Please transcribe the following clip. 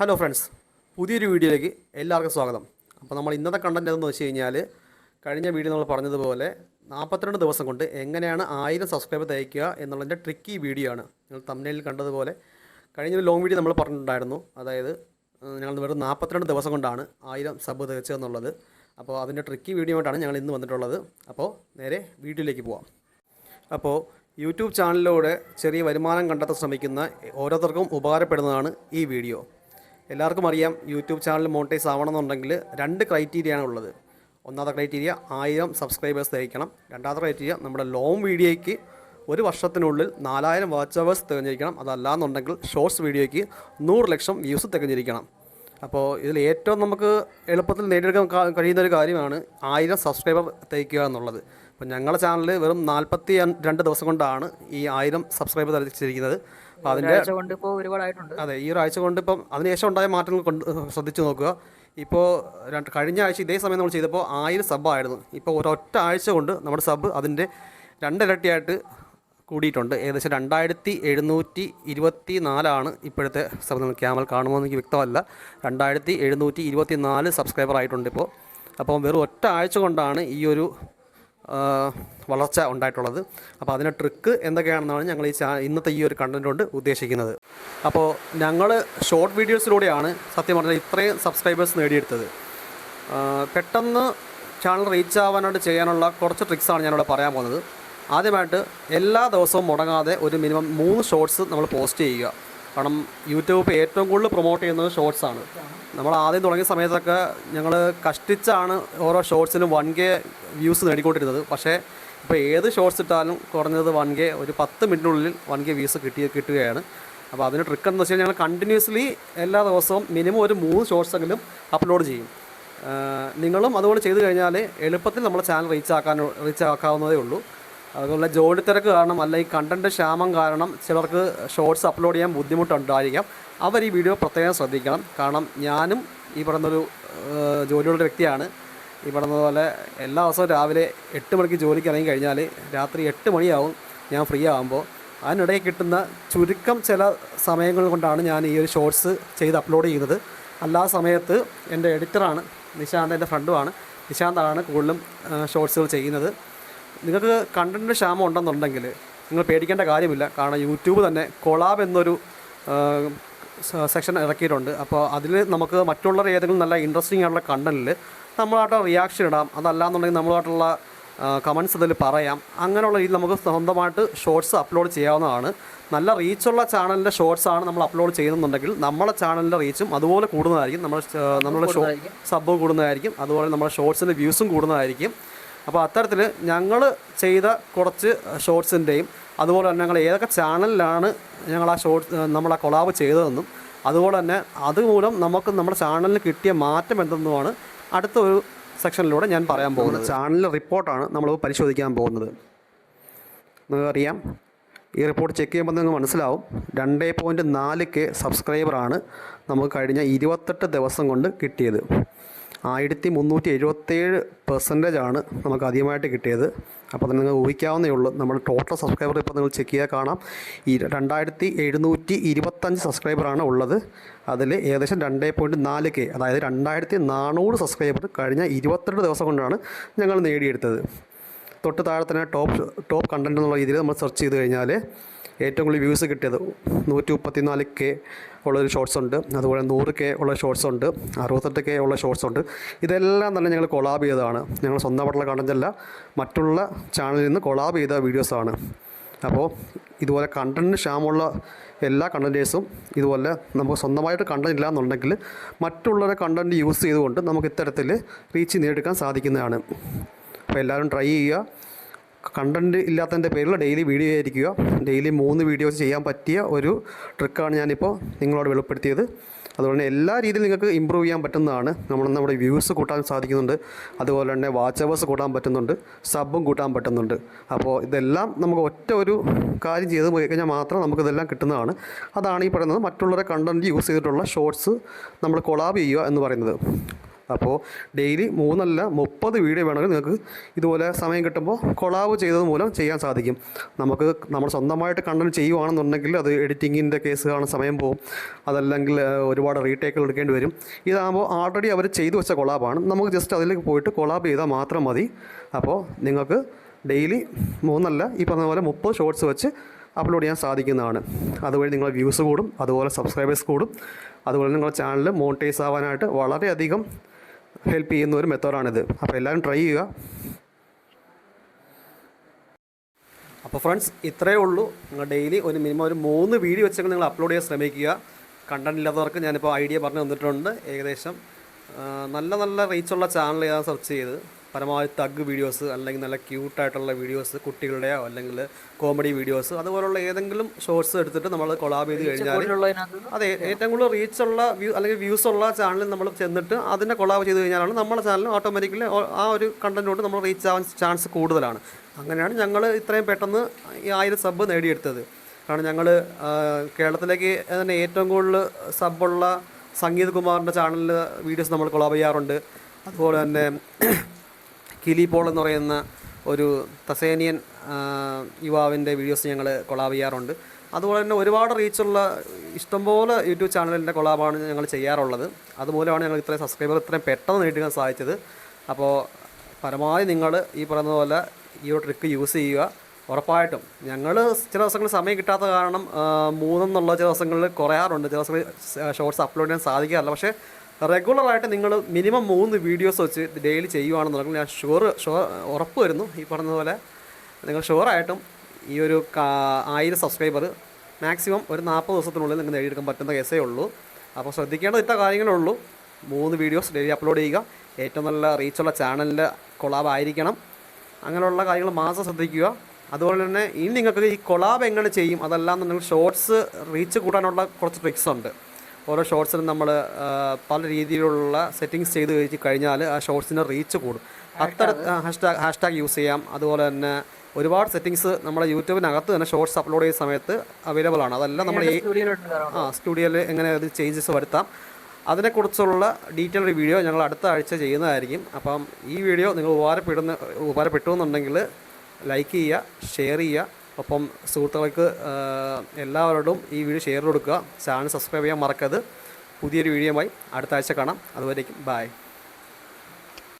Hello friends പുതിയൊരു വീഡിയോയിലേക്ക് എല്ലാവർക്കും സ്വാഗതം. അപ്പോൾ നമ്മൾ ഇന്നത്തെ കണ്ടന്റ് എന്ന് വെച്ച് കഴിഞ്ഞാൽ കഴിഞ്ഞ വീഡിയോ നമ്മൾ പറഞ്ഞതുപോലെ നാൽപ്പത്തിരണ്ട് ദിവസം കൊണ്ട് എങ്ങനെയാണ് ആയിരം സബ്സ്ക്രൈബർ തയ്ക്കുക എന്നുള്ളതിന്റെ ട്രിക്കി വീഡിയോ ആണ്. നിങ്ങൾ തമിഴിൽ കണ്ടതുപോലെ കഴിഞ്ഞ ഒരു ലോങ് വീഡിയോ നമ്മൾ പറഞ്ഞിട്ടുണ്ടായിരുന്നു. അതായത് ഞങ്ങൾ വെറും നാൽപ്പത്തിരണ്ട് ദിവസം കൊണ്ടാണ് ആയിരം സബ് തികച്ചതെന്നുള്ളത് അപ്പോൾ അതിന്റെ ട്രിക്കി വീഡിയോ ആയിട്ടാണ് ഞങ്ങൾ ഇന്ന് വന്നിട്ടുള്ളത്. അപ്പോൾ നേരെ വീഡിയോയിലേക്ക് പോവാം. അപ്പോൾ യൂട്യൂബ് ചാനലിലൂടെ ചെറിയ വരുമാനം കണ്ടെത്താൻ ശ്രമിക്കുന്ന ഓരോരുത്തർക്കും ഉപകാരപ്പെടുന്നതാണ് ഈ വീഡിയോ എല്ലാവർക്കും അറിയാം യൂട്യൂബ് ചാനൽ മോണിറ്റൈസ് ആവണമെന്നുണ്ടെങ്കിൽ രണ്ട് ക്രൈറ്റീരിയയാണ് ഉള്ളത്. ഒന്നാമത്തെ ക്രൈറ്റീരിയ ആയിരം സബ്സ്ക്രൈബേഴ്സ് തികയ്ക്കണം രണ്ടാമത്തെ ക്രൈറ്റീരിയ നമ്മുടെ ലോങ് വീഡിയോയ്ക്ക് ഒരു വർഷത്തിനുള്ളിൽ നാലായിരം വാച്ച് അവേഴ്സ് തികഞ്ഞിരിക്കണം. അതല്ലാന്നുണ്ടെങ്കിൽ ഷോർട്സ് വീഡിയോയ്ക്ക് നൂറ് ലക്ഷം വ്യൂസ് തികഞ്ഞിരിക്കണം. അപ്പോൾ ഇതിൽ ഏറ്റവും നമുക്ക് എളുപ്പത്തിൽ നേടിയെടുക്കാൻ കഴിയുന്ന ഒരു കാര്യമാണ് ആയിരം സബ്സ്ക്രൈബർ തയ്ക്കുക എന്നുള്ളത്. അപ്പോൾ ഞങ്ങളുടെ ചാനൽ വെറും നാൽപ്പത്തി രണ്ട് ദിവസം കൊണ്ടാണ് ഈ ആയിരം സബ്സ്ക്രൈബർ തയ്ച്ചിരിക്കുന്നത് അപ്പോൾ അതിന്റെ അതെ ഈ ഒരാഴ്ച കൊണ്ട് ഇപ്പം അതിനുശേഷം ഉണ്ടായ മാറ്റങ്ങൾ കൊണ്ട് ശ്രദ്ധിച്ചു നോക്കുക. ഇപ്പോൾ രണ്ട് കഴിഞ്ഞ ആഴ്ച ഇതേ സമയം നമ്മൾ ചെയ്തപ്പോൾ ആയിരം സബ്ബായിരുന്നു ഇപ്പോൾ ഒരൊറ്റ ആഴ്ച കൊണ്ട് നമ്മുടെ സബ് അതിന്റെ രണ്ടിരട്ടിയായിട്ട് കൂടിയിട്ടുണ്ട്. ഏകദേശം രണ്ടായിരത്തി എഴുന്നൂറ്റി ഇരുപത്തി നാലാണ് ഇപ്പോഴത്തെ സബ് നിങ്ങൾ ക്യാമറ കാണുമോ എനിക്ക് വ്യക്തമല്ല. രണ്ടായിരത്തി എഴുന്നൂറ്റി ഇരുപത്തി നാല് സബ്സ്ക്രൈബർ ആയിട്ടുണ്ട് ഇപ്പോൾ. അപ്പോൾ വെറും ഒറ്റ ആഴ്ച കൊണ്ടാണ് ഈ ഒരു വളർച്ച ഉണ്ടായിട്ടുള്ളത്. അപ്പോൾ അതിന്റെ ട്രിക്ക് എന്തൊക്കെയാണെന്നാണ് ഞങ്ങൾ ഈ ഇന്നത്തെ ഈ ഒരു കണ്ടന്റ് കൊണ്ട് ഉദ്ദേശിക്കുന്നത്. അപ്പോൾ ഞങ്ങൾ ഷോർട്ട് വീഡിയോസിലൂടെയാണ് സത്യം പറഞ്ഞാൽ ഇത്രയും സബ്സ്ക്രൈബേഴ്സ് നേടിയെടുത്തത്. പെട്ടെന്ന് ചാനൽ റീച്ച് ആവാനായിട്ട് ചെയ്യാനുള്ള കുറച്ച് ട്രിക്സാണ് ഞാനിവിടെ പറയാൻ പോകുന്നത്. ആദ്യമായിട്ട് എല്ലാ ദിവസവും മുടങ്ങാതെ ഒരു മിനിമം മൂന്ന് ഷോർട്സ് നമ്മൾ പോസ്റ്റ് ചെയ്യുക. കാരണം യൂട്യൂബ് ഏറ്റവും കൂടുതൽ പ്രൊമോട്ട് ചെയ്യുന്നത് ഷോർട്സാണ് നമ്മൾ ആദ്യം തുടങ്ങിയ സമയത്തൊക്കെ ഞങ്ങൾ കഷ്ടിച്ചാണ് ഓരോ ഷോർട്സിനും വൺ കെ വ്യൂസ് നേടിക്കൊണ്ടിരുന്നത്. പക്ഷേ ഇപ്പോൾ ഏത് ഷോർട്സ് ഇട്ടാലും കുറഞ്ഞത് വൺ കെ ഒരു പത്ത് മിനിറ്റിനുള്ളിൽ വൺ കെ വ്യൂസ് കിട്ടി കിട്ടുകയാണ്. അപ്പോൾ അതിന് ട്രിക്ക് എന്ന് വെച്ചാൽ ഞങ്ങൾ കണ്ടിന്യൂസ്ലി എല്ലാ ദിവസവും മിനിമം ഒരു മൂന്ന് ഷോർട്സ് എങ്കിലും അപ്ലോഡ് ചെയ്യും. നിങ്ങളും അതുപോലെ ചെയ്തു കഴിഞ്ഞാൽ എളുപ്പത്തിൽ നമ്മുടെ ചാനൽ റീച്ച് ആക്കാൻ റീച്ച് ആക്കാവുന്നതേ ഉള്ളൂ. അതുപോലെ ജോലി തിരക്ക് കാരണം അല്ല ഈ കണ്ടന്റ് ക്ഷാമം കാരണം ചിലർക്ക് ഷോർട്സ് അപ്ലോഡ് ചെയ്യാൻ ബുദ്ധിമുട്ടുണ്ടായിരിക്കാം. അവർ ഈ വീഡിയോ പ്രത്യേകം ശ്രദ്ധിക്കണം. കാരണം ഞാനും ഈ പറയുന്നൊരു ജോലിയുള്ള വ്യക്തിയാണ്. ഈ പറഞ്ഞതുപോലെ എല്ലാ ദിവസവും രാവിലെ എട്ട് മണിക്ക് ജോലിക്ക് ഇറങ്ങി കഴിഞ്ഞാൽ രാത്രി എട്ട് മണിയാവും ഞാൻ ഫ്രീ ആകുമ്പോൾ അതിനിടയിൽ കിട്ടുന്ന ചുരുക്കം ചില സമയങ്ങൾ കൊണ്ടാണ് ഞാൻ ഈ ഒരു ഷോർട്സ് ചെയ്ത് അപ്ലോഡ് ചെയ്യുന്നത്. അല്ലാ സമയത്ത് എന്റെ എഡിറ്ററാണ് നിശാന്ത് എന്റെ ഫ്രണ്ടുമാണ് നിശാന്താണ് കൂടുതലും ഷോർട്സുകൾ ചെയ്യുന്നത്. നിങ്ങൾക്ക് കണ്ടന്റിന് ക്ഷാമം ഉണ്ടെന്നുണ്ടെങ്കിൽ നിങ്ങൾ പേടിക്കേണ്ട കാര്യമില്ല. കാരണം യൂട്യൂബ് തന്നെ കൊളാബ് എന്നൊരു സെക്ഷൻ ഇറക്കിയിട്ടുണ്ട്. അപ്പോൾ അതിൽ നമുക്ക് മറ്റുള്ളവർ ഏതെങ്കിലും നല്ല ഇൻട്രസ്റ്റിംഗ് ആയിട്ടുള്ള കണ്ടന്റിൽ നമ്മളായിട്ട് റിയാക്ഷൻ ഇടാം. അതല്ലാന്നുണ്ടെങ്കിൽ നമ്മളായിട്ടുള്ള കമൻസ് അതിൽ പറയാം. അങ്ങനെയുള്ള രീതിയിൽ നമുക്ക് സ്വന്തമായിട്ട് ഷോർട്സ് അപ്ലോഡ് ചെയ്യാവുന്നതാണ്. നല്ല റീച്ചുള്ള ചാനലിന്റെ ഷോർട്സ് ആണ് നമ്മൾ അപ്ലോഡ് ചെയ്യുന്നുണ്ടെങ്കിൽ നമ്മളെ ചാനലിന്റെ റീച്ചും അതുപോലെ കൂടുന്നതായിരിക്കും. നമ്മുടെ നമ്മുടെ ഷോ സബ് കൂടുന്നതായിരിക്കും. അതുപോലെ നമ്മുടെ ഷോർട്സിന്റെ വ്യൂസും കൂടുന്നതായിരിക്കും. അപ്പോൾ അത്തരത്തിൽ ഞങ്ങൾ ചെയ്ത കുറച്ച് ഷോർട്സിന്റെയും അതുപോലെ തന്നെ ഞങ്ങൾ ഏതൊക്കെ ചാനലിലാണ് ഞങ്ങൾ ആ ഷോർട്സ് നമ്മൾ ആ കൊളാബ് ചെയ്തതെന്നും അതുപോലെ തന്നെ അതുമൂലം നമുക്ക് നമ്മുടെ ചാനലിന് കിട്ടിയ മാറ്റം എന്തെന്നുമാണ് അടുത്ത ഒരു സെക്ഷനിലൂടെ ഞാൻ പറയാൻ പോകുന്നത്. ചാനലിലെ റിപ്പോർട്ടാണ് നമ്മൾ പരിശോധിക്കാൻ പോകുന്നത്. നിങ്ങൾക്കറിയാം ഈ റിപ്പോർട്ട് ചെക്ക് ചെയ്യുമ്പോൾ നിങ്ങൾക്ക് മനസ്സിലാവും. രണ്ട് പോയിന്റ് നാല് കെ സബ്സ്ക്രൈബറാണ് നമുക്ക് കഴിഞ്ഞ ഇരുപത്തെട്ട് ദിവസം കൊണ്ട് കിട്ടിയത്. ആയിരത്തി മുന്നൂറ്റി എഴുപത്തേഴ് പെർസെന്റേജ് ആണ് നമുക്ക് അധികമായിട്ട് കിട്ടിയത്. അപ്പോൾ തന്നെ നിങ്ങൾ ഊഹിക്കാവുന്നേ ഉള്ളൂ. നമ്മൾ ടോട്ടൽ സബ്സ്ക്രൈബർ ഇപ്പോൾ നിങ്ങൾ ചെക്ക് ചെയ്താൽ കാണാം. ഈ രണ്ടായിരത്തി എഴുന്നൂറ്റി ഇരുപത്തഞ്ച് സബ്സ്ക്രൈബറാണ് ഉള്ളത്. അതിൽ ഏകദേശം രണ്ട് പോയിന്റ് നാല് കെ അതായത് രണ്ടായിരത്തി നാനൂറ് സബ്സ്ക്രൈബർ കഴിഞ്ഞ ഇരുപത്തെട്ട് ദിവസം കൊണ്ടാണ് ഞങ്ങൾ നേടിയെടുത്തത്. തൊട്ട് താഴെ തന്നെ ടോപ്പ് ടോപ്പ് കണ്ടന്റ് എന്നുള്ള രീതിയിൽ നമ്മൾ സെർച്ച് ചെയ്ത് കഴിഞ്ഞാൽ ഏറ്റവും കൂടുതൽ വ്യൂസ് കിട്ടിയത് നൂറ്റി മുപ്പത്തിനാല് കെ ഉള്ളൊരു ഷോർട്സ് ഉണ്ട്. അതുപോലെ നൂറ് കെ ഉള്ള ഷോർട്സ് ഉണ്ട്. അറുപത്തെട്ട് കെ ഉള്ള ഷോർട്സ് ഉണ്ട്. ഇതെല്ലാം തന്നെ ഞങ്ങൾ കൊളാബ് ചെയ്തതാണ്. ഞങ്ങൾ സ്വന്തമായിട്ടുള്ള കണ്ടന്റ് അല്ല മറ്റുള്ള ചാനലിൽ നിന്ന് കൊളാബ് ചെയ്ത വീഡിയോസാണ് അപ്പോൾ ഇതുപോലെ കണ്ടന്റിന് ക്ഷാമമുള്ള എല്ലാ കണ്ടന്റേഴ്സും ഇതുപോലെ നമുക്ക് സ്വന്തമായിട്ട് കണ്ടന്റ് ഇല്ല എന്നുണ്ടെങ്കിൽ മറ്റുള്ളവരുടെ കണ്ടന്റ് യൂസ് ചെയ്തുകൊണ്ട് നമുക്ക് ഇത്തരത്തിൽ റീച്ച് നേടിയെടുക്കാൻ സാധിക്കുന്നതാണ്. അപ്പോൾ എല്ലാവരും ട്രൈ ചെയ്യുക. കണ്ടന്റ് ഇല്ലാത്തതിന്റെ പേരിൽ ഡെയിലി വീഡിയോ ആയിരിക്കുക. ഡെയിലി മൂന്ന് വീഡിയോസ് ചെയ്യാൻ പറ്റിയ ഒരു ട്രിക്കാണ് ഞാനിപ്പോൾ നിങ്ങളോട് വെളിപ്പെടുത്തിയത്. അതുപോലെ തന്നെ എല്ലാ രീതിയിലും നിങ്ങൾക്ക് ഇമ്പ്രൂവ് ചെയ്യാൻ പറ്റുന്നതാണ്. നമ്മൾ നമ്മുടെ വ്യൂസ് കൂട്ടാൻ സാധിക്കുന്നുണ്ട്. അതുപോലെ തന്നെ വാച്ച് അവേഴ്സ് കൂട്ടാൻ പറ്റുന്നുണ്ട്. സബും കൂട്ടാൻ പറ്റുന്നുണ്ട്. അപ്പോൾ ഇതെല്ലാം നമുക്ക് ഒറ്റ ഒരു കാര്യം ചെയ്ത് കഴിഞ്ഞാൽ മാത്രം നമുക്കിതെല്ലാം കിട്ടുന്നതാണ്. അതാണ് ഈ പറയുന്നത് മറ്റുള്ളവരെ കണ്ടന്റ് യൂസ് ചെയ്തിട്ടുള്ള ഷോർട്സ് നമ്മൾ കൊളാബ് ചെയ്യുക എന്ന് പറയുന്നത്. അപ്പോൾ ഡെയിലി മൂന്നല്ല മുപ്പത് വീഡിയോ വേണമെങ്കിൽ നിങ്ങൾക്ക് ഇതുപോലെ സമയം കിട്ടുമ്പോൾ കൊളാബ് ചെയ്തത് മൂലം ചെയ്യാൻ സാധിക്കും. നമുക്ക് നമ്മൾ സ്വന്തമായിട്ട് കണ്ടന്റ് ചെയ്യുവാണെന്നുണ്ടെങ്കിൽ അത് എഡിറ്റിങ്ങിന്റെ കേസ് കാണാൻ സമയം പോകും. അതല്ലെങ്കിൽ ഒരുപാട് റീടേക്കുകൾ എടുക്കേണ്ടി വരും. ഇതാകുമ്പോൾ ആൾറെഡി അവർ ചെയ്തു വെച്ച കൊളാബാണ് നമുക്ക് ജസ്റ്റ് അതിലേക്ക് പോയിട്ട് കൊളാബ് ചെയ്താൽ മാത്രം മതി. അപ്പോൾ നിങ്ങൾക്ക് ഡെയിലി മൂന്നല്ല ഈ പറഞ്ഞ പോലെ മുപ്പത് ഷോർട്സ് വെച്ച് അപ്ലോഡ് ചെയ്യാൻ സാധിക്കുന്നതാണ്. അതുവഴി നിങ്ങളുടെ വ്യൂസ് കൂടും അതുപോലെ സബ്സ്ക്രൈബേഴ്സ് കൂടും. അതുപോലെ നിങ്ങളുടെ ചാനൽ മോണിറ്റൈസ് ആവാനായിട്ട് വളരെയധികം ഹെൽപ്പ് ചെയ്യുന്ന ഒരു മെത്തേഡാണിത് അപ്പോൾ എല്ലാവരും ട്രൈ ചെയ്യുക. അപ്പോൾ ഫ്രണ്ട്സ് ഇത്രയേ ഉള്ളൂ. നിങ്ങൾ ഡെയിലി ഒരു മിനിമം ഒരു മൂന്ന് വീഡിയോ വെച്ചെങ്കിൽ നിങ്ങൾ അപ്ലോഡ് ചെയ്യാൻ ശ്രമിക്കുക. കണ്ടന്റ് ഇല്ലാത്തവർക്ക് ഞാനിപ്പോൾ ഐഡിയ പറഞ്ഞു തന്നിട്ടുണ്ട്. ഏകദേശം നല്ല നല്ല റീച്ചുള്ള ചാനൽ ഞാൻ സെർച്ച് ചെയ്ത് പരമാവധി തഗ് വീഡിയോസ് അല്ലെങ്കിൽ നല്ല ക്യൂട്ടായിട്ടുള്ള വീഡിയോസ് കുട്ടികളുടെയോ അല്ലെങ്കിൽ കോമഡി വീഡിയോസ് അതുപോലുള്ള ഏതെങ്കിലും ഷോർട്സ് എടുത്തിട്ട് നമ്മൾ കൊളാബ് ചെയ്ത് കഴിഞ്ഞാൽ അതെ ഏറ്റവും കൂടുതൽ റീച്ചുള്ള വ്യൂ അല്ലെങ്കിൽ വ്യൂസ് ഉള്ള ചാനലിൽ നമ്മൾ ചെന്നിട്ട് അതിനെ കൊളാബ് ചെയ്ത് കഴിഞ്ഞാലാണ് നമ്മുടെ ചാനൽ ഓട്ടോമാറ്റിക്കലി ആ ഒരു കണ്ടന്റോട് നമ്മൾ റീച്ച് ആവാൻ ചാൻസ് കൂടുതലാണ്. അങ്ങനെയാണ് ഞങ്ങൾ ഇത്രയും പെട്ടെന്ന് ഈ ആയിരം സബ് നേടിയെടുത്തത്. കാരണം ഞങ്ങൾ കേരളത്തിലേക്ക് തന്നെ ഏറ്റവും കൂടുതൽ സബ്ബുള്ള സംഗീത് കുമാറിന്റെ ചാനലിൽ വീഡിയോസ് നമ്മൾ കൊളാബ് ചെയ്യാറുണ്ട്. അതുപോലെ തന്നെ കിലി പോൾ എന്ന് പറയുന്ന ഒരു തസേനിയൻ യുവാവിന്റെ വീഡിയോസ് ഞങ്ങൾ കൊളാബ് ചെയ്യാറുണ്ട്. അതുപോലെ തന്നെ ഒരുപാട് റീച്ചുള്ള ഇഷ്ടംപോലെ യൂട്യൂബ് ചാനലിന്റെ കൊളാബാണ് ഞങ്ങൾ ചെയ്യാറുള്ളത്. അതുമൂലമാണ് ഞങ്ങൾ ഇത്രയും സബ്സ്ക്രൈബർ ഇത്രയും പെട്ടെന്ന് നേടിക്കാൻ സാധിച്ചത്. അപ്പോൾ പരമാവധി നിങ്ങൾ ഈ പറയുന്ന പോലെ ഈ ഒരു ട്രിക്ക് യൂസ് ചെയ്യുക. ഉറപ്പായിട്ടും ഞങ്ങൾ ചില ദിവസങ്ങളിൽ സമയം കിട്ടാത്ത കാരണം മൂന്നെന്നുള്ള ചില ദിവസങ്ങളിൽ കുറയാറുണ്ട്. ചില ദിവസങ്ങളിൽ ഷോർട്സ് അപ്ലോഡ് ചെയ്യാൻ സാധിക്കാറില്ല. പക്ഷേ റെഗുലറായിട്ട് നിങ്ങൾ മിനിമം മൂന്ന് വീഡിയോസ് വെച്ച് ഡെയിലി ചെയ്യുവാണെന്നുണ്ടെങ്കിൽ ഞാൻ ഷുവർ ഷുവർ ഉറപ്പ് വരുന്നു ഈ പറഞ്ഞതുപോലെ. പോലെ നിങ്ങൾ ഷുവറായിട്ടും ഈ ഒരു ആയിരം സബ്സ്ക്രൈബർ മാക്സിമം ഒരു നാൽപ്പത് ദിവസത്തിനുള്ളിൽ നിങ്ങൾ നേടിയെടുക്കാൻ പറ്റുന്ന കേസേ ഉള്ളൂ. അപ്പോൾ ശ്രദ്ധിക്കേണ്ട ഇത്ര കാര്യങ്ങളേ ഉള്ളൂ മൂന്ന് വീഡിയോസ് ഡെയിലി അപ്ലോഡ് ചെയ്യുക. ഏറ്റവും നല്ല റീച്ചുള്ള ചാനലിന്റെ കൊളാബ് ആയിരിക്കണം. അങ്ങനെയുള്ള കാര്യങ്ങൾ മാത്രം ശ്രദ്ധിക്കുക. അതുപോലെ തന്നെ ഇനി നിങ്ങൾക്ക് ഈ കൊളാബ് എങ്ങനെ ചെയ്യും അതല്ലാന്നുണ്ടെങ്കിൽ ഷോർട്സ് റീച്ച് കൂട്ടാനുള്ള കുറച്ച് ട്രിക്സ് ഉണ്ട്. ഓരോ ഷോർട്സിനും നമ്മൾ പല രീതിയിലുള്ള സെറ്റിങ്സ് ചെയ്ത് കഴിച്ച് കഴിഞ്ഞാൽ ആ ഷോർട്സിന് റീച്ച് കൂടും. അത്തര ഹാഷ്ടാഗ് ഹാഷ്ടാഗ് യൂസ് ചെയ്യാം. അതുപോലെ തന്നെ ഒരുപാട് സെറ്റിങ്സ് നമ്മുടെ യൂട്യൂബിനകത്ത് തന്നെ ഷോർട്സ് അപ്ലോഡ് ചെയ്യുന്ന സമയത്ത് അവൈലബിൾ ആണ്. അതെല്ലാം നമ്മൾ ആ സ്റ്റുഡിയോയിൽ എങ്ങനെ അത് ചേഞ്ചസ് വരുത്താം. അതിനെക്കുറിച്ചുള്ള ഡീറ്റെയിൽഡ് വീഡിയോ ഞങ്ങൾ അടുത്ത ആഴ്ച ചെയ്യുന്നതായിരിക്കും. അപ്പം ഈ വീഡിയോ നിങ്ങൾ ഉപകാരപ്പെടുന്ന ഉപകാരപ്പെട്ടു എന്നുണ്ടെങ്കിൽ ലൈക്ക് ചെയ്യുക ഷെയർ ചെയ്യുക. ഒപ്പം സുഹൃത്തുക്കൾക്ക് എല്ലാവരോടും ഈ വീഡിയോ ഷെയർ കൊടുക്കുക. ചാനൽ സബ്സ്ക്രൈബ് ചെയ്യാൻ മറക്കരുത്. പുതിയൊരു വീഡിയോയുമായി അടുത്ത ആഴ്ച കാണാം. അതുവരേക്കും ബായ്